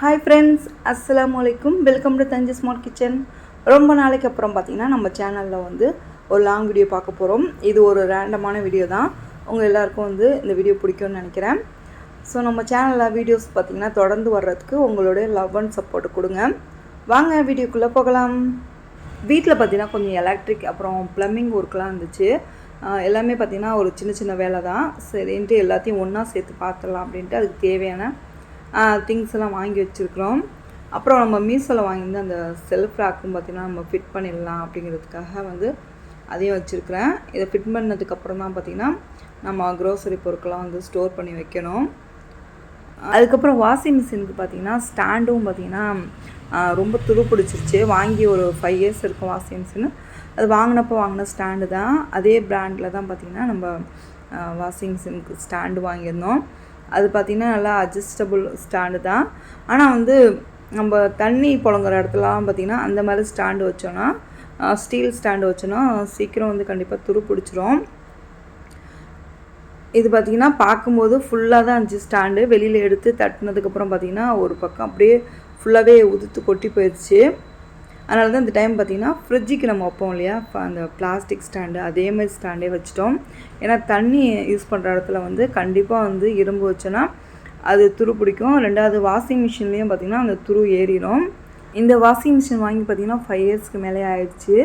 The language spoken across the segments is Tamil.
ஹாய் ஃப்ரெண்ட்ஸ் அஸ்லாம் வலைக்கும் welcome to Thanjai smart kitchen ரொம்ப நாளைக்கு அப்புறம் பார்த்தீங்கன்னா நம்ம சேனலில் வந்து ஒரு லாங் வீடியோ பார்க்க போகிறோம் இது ஒரு ரேண்டமான வீடியோ தான். உங்கள் எல்லாருக்கும் வந்து இந்த வீடியோ பிடிக்கும்னு நினைக்கிறேன். ஸோ நம்ம சேனலில் வீடியோஸ் பார்த்தீங்கன்னா தொடர்ந்து வர்றதுக்கு உங்களுடைய லவ் அண்ட் சப்போர்ட் கொடுங்க. வாங்க வீடியோக்குள்ளே போகலாம். வீட்டில் பார்த்தீங்கன்னா கொஞ்சம் எலக்ட்ரிக் அப்புறம் ப்ளம்பிங் ஒர்க்லாம் இருந்துச்சு. எல்லாமே பார்த்திங்கன்னா ஒரு சின்ன சின்ன வேலை தான். சரின்ட்டு எல்லாத்தையும் ஒன்றா சேர்த்து பார்த்துடலாம் அப்படின்ட்டு அதுக்கு தேவையான திங்ஸ் எல்லாம் வாங்கி வச்சுருக்குறோம். அப்புறம் நம்ம மீசோவில் வாங்கியிருந்த அந்த செல்ஃப் ரேக்கும் பார்த்திங்கன்னா நம்ம ஃபிட் பண்ணிடலாம் அப்படிங்கிறதுக்காக வந்து அதையும் வச்சுருக்கிறேன். இதை ஃபிட் பண்ணதுக்கப்புறம் தான் பார்த்திங்கன்னா நம்ம க்ரோசரி பொருட்கள்லாம் வந்து ஸ்டோர் பண்ணி வைக்கணும். அதுக்கப்புறம் வாஷிங் மிஷினுக்கு பார்த்தீங்கன்னா ஸ்டாண்டும் பார்த்தீங்கன்னா ரொம்ப துரு பிடிச்சிருச்சு. வாங்கி ஒரு ஃபைவ் இயர்ஸ் இருக்கும் வாஷிங் மிஷின் அது வாங்கினப்போ வாங்கின ஸ்டாண்டு தான். அதே பிராண்டில் தான் பார்த்திங்கன்னா நம்ம வாஷிங் மிஷினுக்கு ஸ்டாண்டு வாங்கியிருந்தோம். அது பார்த்திங்கன்னா நல்லா அட்ஜஸ்டபுள் ஸ்டாண்டு தான். ஆனால் வந்து நம்ம தண்ணி புழங்குற இடத்துலலாம் பார்த்திங்கன்னா அந்த மாதிரி ஸ்டாண்டு வச்சோன்னா ஸ்டீல் ஸ்டாண்டு வச்சோன்னா சீக்கிரம் வந்து கண்டிப்பாக துரு பிடிச்சிரும். இது பார்த்திங்கன்னா பார்க்கும்போது ஃபுல்லாக தான் இருந்துச்சு ஸ்டாண்டு வெளியில் எடுத்து தட்டினதுக்கப்புறம் பார்த்திங்கன்னா ஒரு பக்கம் அப்படியே ஃபுல்லாகவே உதுத்து கொட்டி போயிடுச்சு அதனால தான் இந்த டைம் பார்த்திங்கன்னா ஃப்ரிட்ஜுக்கு நம்ம வைப்போம் இல்லையா? இப்போ அந்த பிளாஸ்டிக் ஸ்டாண்டு அதே மாதிரி ஸ்டாண்டே வச்சிட்டோம். ஏன்னா தண்ணி யூஸ் பண்ணுற இடத்துல வந்து கண்டிப்பாக வந்து இரும்பு வச்சோன்னா அது துரு பிடிக்கும். ரெண்டாவது வாஷிங் மிஷின்லேயும் பார்த்திங்கன்னா அந்த துரு ஏறிடும். இந்த வாஷிங் மிஷின் வாங்கி பார்த்திங்கன்னா ஃபைவ் இயர்ஸ்க்கு மேலே ஆயிடுச்சு.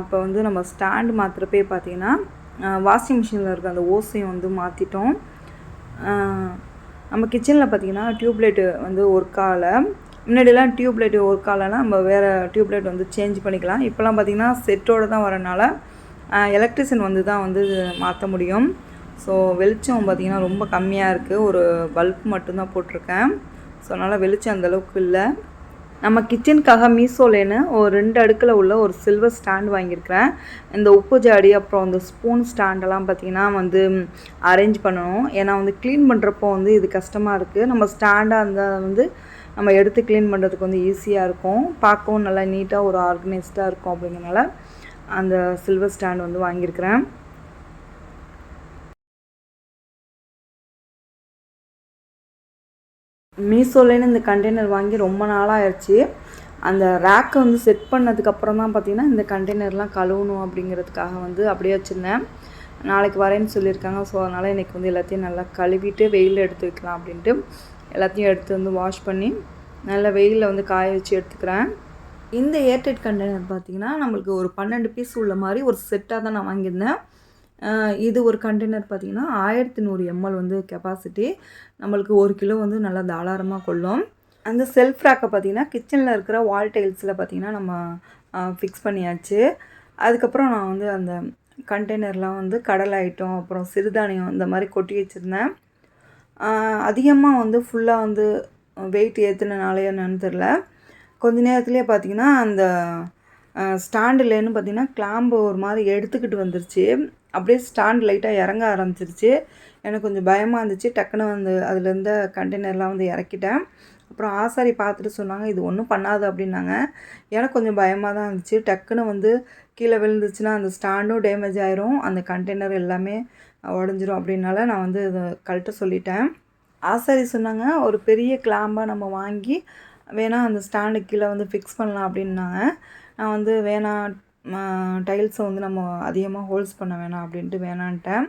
அப்போ வந்து நம்ம ஸ்டாண்டு மாற்றுறப்பே பார்த்திங்கன்னா வாஷிங் மிஷினில் இருக்க அந்த ஓசையும் வந்து மாற்றிட்டோம் நம்ம கிச்சனில் பார்த்திங்கன்னா டியூப்லைட்டு வந்து ஒர்க் ஆகலை. முன்னாடிலாம் டியூப்லைட் ஒர்க் ஆகலைன்னா நம்ம வேறு டியூப்லைட் வந்து சேஞ்ச் பண்ணிக்கலாம். இப்போலாம் பார்த்திங்கன்னா செட்டோடு தான் வரனால எலக்ட்ரிஷியன் வந்து தான் வந்து மாற்ற முடியும். ஸோ வெளிச்சம் பார்த்திங்கன்னா ரொம்ப கம்மியாக இருக்குது ஒரு பல்ப் மட்டும்தான் போட்டிருக்கேன். ஸோ அதனால் வெளிச்சம் அந்தளவுக்கு இல்லை. நம்ம கிச்சனுக்காக மீசோலேன்னு ஒரு ரெண்டு அடுக்கில் உள்ள ஒரு சில்வர் ஸ்டாண்ட் வாங்கியிருக்கிறேன். இந்த உப்பு ஜாடி அப்புறம் இந்த ஸ்பூன் ஸ்டாண்டெல்லாம் பார்த்திங்கன்னா வந்து அரேஞ்ச் பண்ணணும். ஏன்னா வந்து க்ளீன் பண்ணுறப்போ வந்து இது கஷ்டமாக இருக்குது நம்ம ஸ்டாண்டாக இருந்தால் வந்து நம்ம எடுத்து க்ளீன் பண்ணுறதுக்கு வந்து ஈஸியாக இருக்கும். பார்க்கவும் நல்லா நீட்டாக ஒரு ஆர்கனைஸ்டாக இருக்கும் அப்படிங்கிறனால அந்த சில்வர் ஸ்டாண்ட் வந்து வாங்கியிருக்கிறேன். மீஷோலேன்னு இந்த கண்டெய்னர் வாங்கி ரொம்ப நாளாகிடுச்சு அந்த ரேக்கை வந்து செட் பண்ணதுக்கப்புறம் தான் பார்த்திங்கன்னா இந்த கண்டெய்னர்லாம் கழுவணும் அப்படிங்கிறதுக்காக வந்து அப்படியே வச்சுருந்தேன். நாளைக்கு வரேன்னு சொல்லியிருக்காங்க. ஸோ அதனால் இன்றைக்கி வந்து எல்லாத்தையும் நல்லா கழுவிட்டு வெயிலில் எடுத்து வைக்கலாம் அப்படின்ட்டு எல்லாத்தையும் எடுத்து வந்து வாஷ் பண்ணி நல்லா வெயிலில் வந்து காய வச்சு எடுத்துக்கிறேன். இந்த ஏர்டெட் கண்டெய்னர் பார்த்திங்கன்னா நம்மளுக்கு ஒரு பன்னெண்டு பீஸ் உள்ள மாதிரி ஒரு செட்டாக தான் நான் வாங்கியிருந்தேன். இது ஒரு கண்டெய்னர் பார்த்திங்கன்னா ஆயிரத்தி நூறு எம்எல் வந்து கெப்பாசிட்டி நம்மளுக்கு ஒரு கிலோ வந்து நல்லா தாராளமாக கொள்ளும். அந்த செல்ஃப் ரேக்கை பார்த்திங்கன்னா கிச்சனில் இருக்கிற வால் டைல்ஸில் பார்த்திங்கன்னா நம்ம ஃபிக்ஸ் பண்ணியாச்சு. அதுக்கப்புறம் நான் வந்து அந்த கண்டெய்னர்லாம் வந்து கடலை ஐட்டம் அப்புறம் சிறுதானியம் இந்த மாதிரி கொட்டி வச்சுருந்தேன். அதிகமாக வந்து ஃபுல்லாக வந்து வெயிட் ஏற்றுனனாலே என்னன்னு தெரில கொஞ்ச நேரத்துலேயே பார்த்திங்கன்னா அந்த ஸ்டாண்டுலேன்னு பார்த்திங்கன்னா கிளாம்பு ஒரு மாதிரி எடுத்துக்கிட்டு வந்துருச்சு. அப்படியே ஸ்டாண்ட் லைட்டாக இறங்க ஆரம்பிச்சிருச்சு. எனக்கு கொஞ்சம் பயமாக இருந்துச்சு. டக்குன்னு வந்து அதுலேருந்து கண்டெய்னர்லாம் வந்து இறக்கிட்டேன். அப்புறம் ஆசாரி பார்த்துட்டு சொன்னாங்க இது ஒன்றும் பண்ணாது அப்படின்னாங்க. எனக்கு கொஞ்சம் பயமாக தான் இருந்துச்சு. டக்குன்னு வந்து கீழே விழுந்துச்சுன்னா அந்த ஸ்டாண்டும் டேமேஜ் ஆயிரும் அந்த கண்டெய்னர் எல்லாமே உடஞ்சிரும் அப்படின்னால நான் வந்து இதை கழட்ட சொல்லிட்டேன். ஆசாரி சொன்னாங்க ஒரு பெரிய கிளாம்பாக நம்ம வாங்கி வேணால் அந்த ஸ்டாண்டு கீழே வந்து ஃபிக்ஸ் பண்ணலாம் அப்படின்னாங்க. நான் வந்து வேணாம் டைல்ஸை வந்து நம்ம அதிகமாக ஹோல்ஸ் பண்ண வேணாம் அப்படின்ட்டு வேணான்ட்டேன்.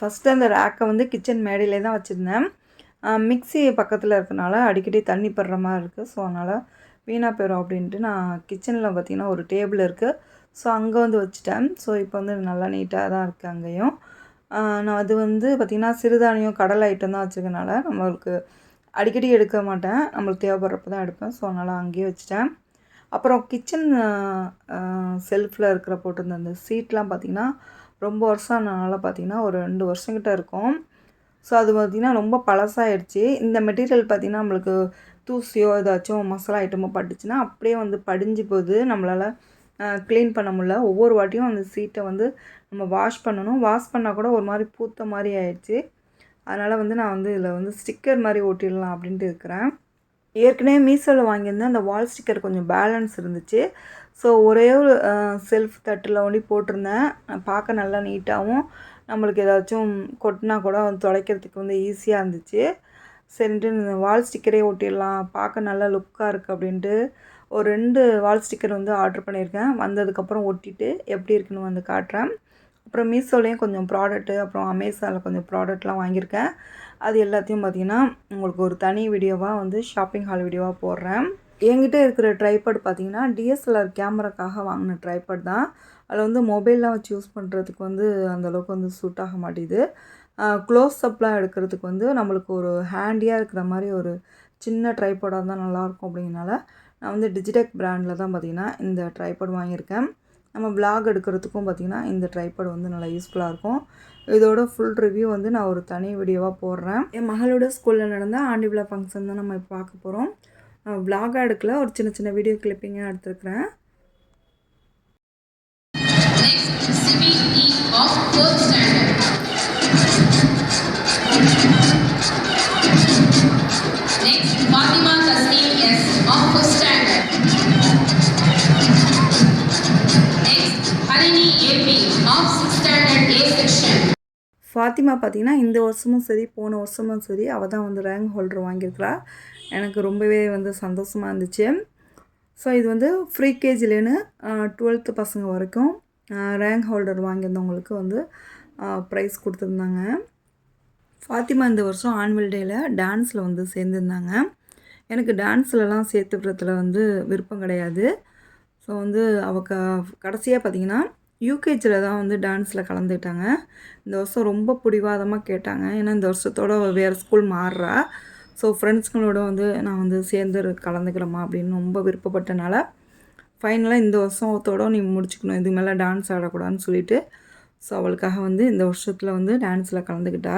ஃபஸ்ட்டு அந்த ரேக்கை வந்து கிச்சன் மேடையிலே தான் வச்சுருந்தேன். மிக்சி பக்கத்தில் இருக்கனால அடிக்கடி தண்ணி படுற மாதிரி இருக்குது ஸோ அதனால் வீணாக போயிடும் அப்படின்ட்டு நான் கிச்சனில் பார்த்திங்கன்னா ஒரு டேபிள் இருக்குது ஸோ அங்கே வந்து வச்சுட்டேன். ஸோ இப்போ வந்து நல்லா நீட்டாக தான் இருக்குது அங்கேயும். நான் அது வந்து பார்த்திங்கன்னா சிறுதானியம் கடலை ஐட்டம் தான் வச்சுருக்கனால நம்மளுக்கு அடிக்கடி எடுக்க மாட்டேன். நம்மளுக்கு தேவைப்படுறப்ப தான் எடுப்பேன். ஸோ அதனால் அங்கேயே வச்சுட்டேன். அப்புறம் கிச்சன் செல்ஃபில் இருக்கிற போட்டிருந்த அந்த சீட்லாம் பார்த்திங்கன்னா ரொம்ப வருஷம் ஆனதுனால பார்த்திங்கன்னா ஒரு ரெண்டு வருஷங்கிட்ட இருக்கும். ஸோ அது பார்த்திங்கன்னா ரொம்ப பழசாயிடுச்சு. இந்த மெட்டீரியல் பார்த்திங்கன்னா நம்மளுக்கு தூசியோ ஏதாச்சும் மசாலா ஐட்டமோ பட்டுச்சுன்னா அப்படியே வந்து படிஞ்சு போகுது நம்மளால் க்ளீன் பண்ண முடில ஒவ்வொரு வாட்டியும் அந்த சீட்டை வந்து நம்ம வாஷ் பண்ணணும். வாஷ் பண்ணால் கூட ஒரு மாதிரி பூத்த மாதிரி ஆயிடுச்சு. அதனால் வந்து நான் வந்து இதில் வந்து ஸ்டிக்கர் மாதிரி ஒட்டிடலாம் அப்படின்ட்டு இருக்கிறேன். ஏற்கனவே மீஷோவில் வாங்கியிருந்தேன் அந்த வால் ஸ்டிக்கர் கொஞ்சம் பேலன்ஸ் இருந்துச்சு. ஸோ ஒரே ஒரு செல்ஃப் தட்டில் ஒண்டி போட்டிருந்தேன். பார்க்க நல்லா நீட்டாகவும் நம்மளுக்கு ஏதாச்சும் கொட்டினா கூட துடைக்கிறதுக்கு வந்து ஈஸியாக இருந்துச்சு. சரின்ட்டு இந்த வால் ஸ்டிக்கரே ஒட்டிடலாம் பார்க்க நல்லா லுக்காக இருக்குது அப்படின்ட்டு ஒரு ரெண்டு வால் ஸ்டிக்கர் வந்து ஆர்டர் பண்ணியிருக்கேன். வந்ததுக்கப்புறம் ஒட்டிட்டு எப்படி இருக்குன்னு வந்து காட்டுறேன். அப்புறம் மீஷோலேயும் கொஞ்சம் ப்ராடக்ட்டு அப்புறம் அமேசானில் கொஞ்சம் ப்ராடக்ட்லாம் வாங்கியிருக்கேன். அது எல்லாத்தையும் பார்த்திங்கன்னா உங்களுக்கு ஒரு தனி வீடியோவாக வந்து ஷாப்பிங் ஹால் வீடியோவாக போடுறேன். என்கிட்ட இருக்கிற ட்ரைபட் பார்த்தீங்கன்னா டிஎஸ்எல்ஆர் கேமராக்காக வாங்கின ட்ரைபட் தான். அதில் வந்து மொபைல்லாம் வச்சு யூஸ் பண்ணுறதுக்கு வந்து அந்தளவுக்கு வந்து சூட் ஆக மாட்டேது க்ளோஸ் அப்லாம் எடுக்கிறதுக்கு வந்து நம்மளுக்கு ஒரு ஹேண்டியாக இருக்கிற மாதிரி ஒரு சின்ன ட்ரைபடாக இருந்தால் நல்லாயிருக்கும் அப்படிங்கனால நான் வந்து டிஜிடெக் ப்ராண்டில் தான் பார்த்திங்கன்னா இந்த ட்ரைபட் வாங்கியிருக்கேன். நம்ம vlog எடுக்கிறதுக்கும் பார்த்திங்கன்னா இந்த ட்ரைபட் வந்து நல்லா யூஸ்ஃபுல்லாக இருக்கும். இதோட ஃபுல் ரிவ்யூ வந்து நான் ஒரு தனி வீடியோவாக போடுறேன். என் மகளோட ஸ்கூலில் நடந்த ஆண்டி விழா ஃபங்க்ஷன் தான் நம்ம இப்போ பார்க்க போகிறோம் vlog எடுக்கல ஒரு சின்ன சின்ன வீடியோ கிளிப்பிங்காக எடுத்துருக்குறேன் Next, Sibi e of fourth standard. Fatima பார்த்தீங்கன்னா இந்த வருஷமும் சரி போன வருஷமும் சரி அவள் தான் வந்து ரேங்க் ஹோல்டர் வாங்கியிருக்கிறா. எனக்கு ரொம்பவே வந்து சந்தோஷமாக இருந்துச்சு. ஸோ இது வந்து ஃப்ரீ கேஜிலேன்னு டுவெல்த்து பசங்க வரைக்கும் ரேங்க் ஹோல்டர் வாங்கியிருந்தவங்களுக்கு வந்து ப்ரைஸ் கொடுத்துருந்தாங்க. ஃபாத்திமா இந்த வருஷம் ஆனுவல் டேயில் டான்ஸில் வந்து சேர்ந்துருந்தாங்க. எனக்கு டான்ஸ்லலாம் சேர்த்து விடுறதுல வந்து விருப்பம் கிடையாது. ஸோ வந்து அவள் க கடைசியாக பார்த்தீங்கன்னா யூகேஜியில் தான் வந்து டான்ஸில் கலந்துக்கிட்டாங்க. இந்த வருஷம் ரொம்ப பிடிவாதமாக கேட்டாங்க. ஏன்னா இந்த வருஷத்தோட வேறு ஸ்கூல் மாறுறா. ஸோ ஃப்ரெண்ட்ஸுங்களோட வந்து நான் வந்து சேர்ந்து கலந்துக்கிறேம்மா அப்படின்னு ரொம்ப விருப்பப்பட்டனால ஃபைனலாக இந்த வருஷத்தோட நீ முடிச்சுக்கணும். இது மேலே டான்ஸ் ஆடக்கூடாதுன்னு சொல்லிட்டு ஸோ அவளுக்காக வந்து இந்த வருஷத்தில் வந்து டான்ஸில் கலந்துக்கிட்டா.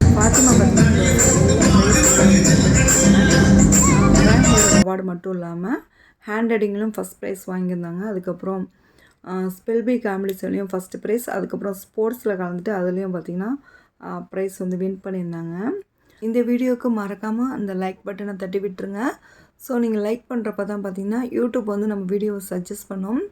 பாத்திமா பார்த்தீங்கன்னா அவார்டு மட்டும் இல்லாமல் ஹேண்ட் ரைட்டிங்லையும் ஃபஸ்ட் ப்ரைஸ் வாங்கியிருந்தாங்க. அதுக்கப்புறம் ஸ்பெல்பி காம்படிஷன்லேயும் ஃபஸ்ட்டு ப்ரைஸ் அதுக்கப்புறம் ஸ்போர்ட்ஸில் கலந்துட்டு அதுலேயும் பார்த்திங்கன்னா ப்ரைஸ் வந்து வின் பண்ணியிருந்தாங்க. இந்த வீடியோவுக்கு மறக்காமல் அந்த லைக் பட்டனை தட்டி விட்டுருங்க. ஸோ நீங்கள் லைக் பண்ணுறப்ப தான் பார்த்தீங்கன்னா யூடியூப் வந்து நம்ம வீடியோவை சஜஸ்ட் பண்ணும்.